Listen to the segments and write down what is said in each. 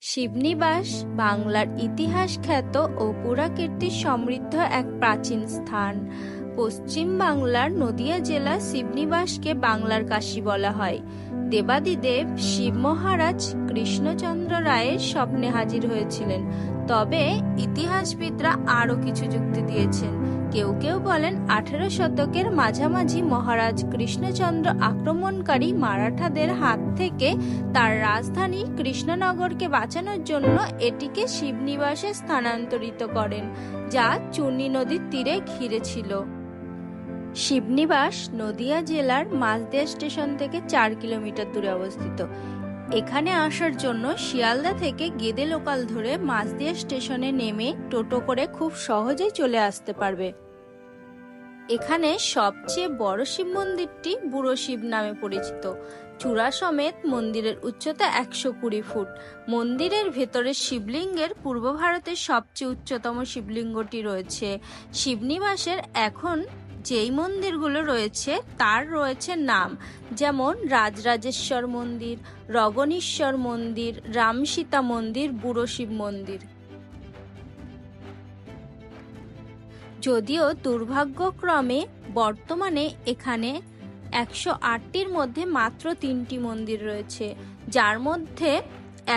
শিবনিবাস বাংলার ইতিহাস খ্যাত ও পুরাকীর্তি সমৃদ্ধ এক প্রাচীন স্থান। পশ্চিম বাংলার নদিয়া জেলা শিবনিবাসকে বাংলার কাশী বলা হয়। দেবাদিদেব শিব মহারাজ কৃষ্ণচন্দ্র রায়ের স্বপ্নে হাজির হয়েছিলেন। তবে ইতিহাসবিদরা আরও কিছু যুক্তি দিয়েছেন। কেউ কেউ বলেন আঠেরো শতকের মাঝামাঝি মহারাজ কৃষ্ণচন্দ্র আক্রমণকারী মারাঠাদের হাত থেকে তার রাজধানী কৃষ্ণনগরকে বাঁচানোর জন্য এটিকে শিবনিবাসে স্থানান্তরিত করেন, যা চূর্ণী নদীর তীরে ঘিরে ছিল। শিবনিবাস নদিয়া জেলার মাঝদিয়া স্টেশন থেকে চার কিলোমিটার দূরে অবস্থিত। এখানে আসার জন্য শিয়ালদা থেকে গেদে লোকাল ধরে মাঝদিয়া স্টেশনে নেমে টোটো করে খুব সহজেই চলে আসতে পারবে। এখানে সবচেয়ে বড় শিব মন্দিরটি বুড়ো শিব নামে পরিচিত। চূড়া সমেত মন্দিরের উচ্চতা একশো কুড়ি ফুট। মন্দিরের ভেতরে শিবলিঙ্গের পূর্ব ভারতের সবচেয়ে উচ্চতম শিবলিঙ্গটি রয়েছে। শিবনিবাসের এখন যেই মন্দিরগুলো রয়েছে, তার রয়েছে নাম। যেমন রাজরাজেশ্বর মন্দির রগণীশ্বর মন্দির, রামসীতা মন্দির, বুড়ো শিব মন্দির। যদিও দুর্ভাগ্যক্রমে বর্তমানে এখানে একশো আটটির মধ্যে মাত্র তিনটি মন্দির রয়েছে, যার মধ্যে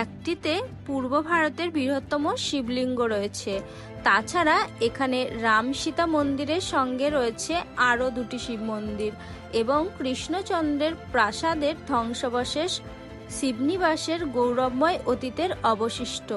একটিতে পূর্ব ভারতের বৃহত্তম শিবলিঙ্গ রয়েছে। তাছাড়া এখানে রাম সীতা মন্দিরের সঙ্গে রয়েছে আরও দুটি শিব মন্দির এবং কৃষ্ণচন্দ্রের প্রাসাদের ধ্বংসাবশেষ শিবনিবাসের গৌরবময় অতীতের অবশিষ্ট।